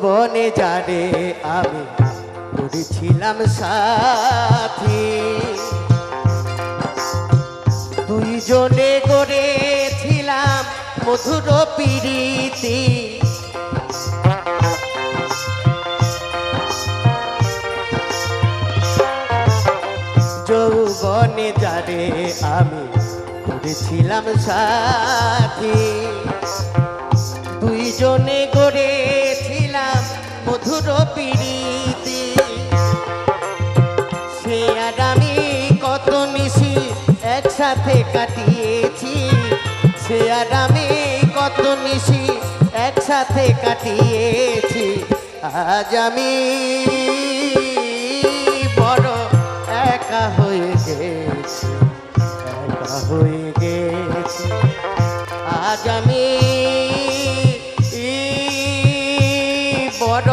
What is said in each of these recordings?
যৌবনে যারে আমি করেছিলাম সাথী। দুইজনে গড়েছিলাম মধুর পিড়িতি যৌবনে যারে আমি করেছিলাম সাথী। দুইজনে গড়েছিলাম পিড়িতি। সে কত নিশি একসাথে কাটিয়েছি। সে আর আমি কত নিশি একসাথে কাটিয়েছি। আজ আমি বড় একা হয়ে গেছি, একা হয়ে গেছি। আজ আমি বড়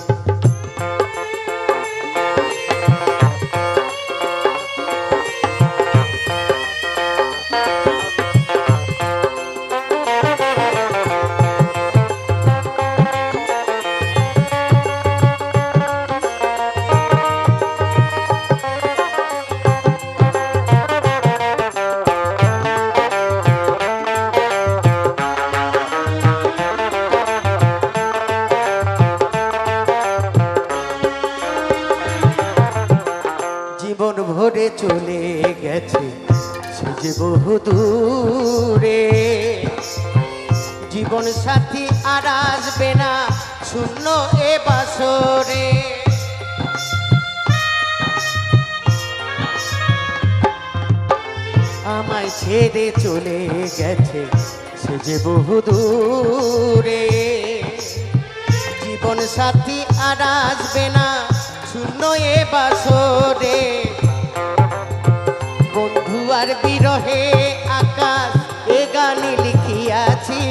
ভরে চলে গেছে সে যে বহু দূরে। জীবন সাথী আর আসবে না শূন্য এ বাসরে। আমায় ছেড়ে চলে গেছে সে যে বহু দূরে। জীবন সাথী আর আসবে না শূন্য এ বাসরে। আর বিরহে আকাশ, এ গানে লিখিয়াছি।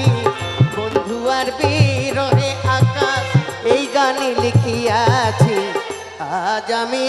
বন্ধু আর বিরহে আকাশ, এই গানে লিখিয়াছি। আজ আমি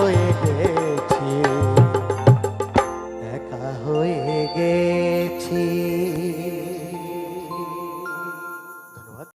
হয়ে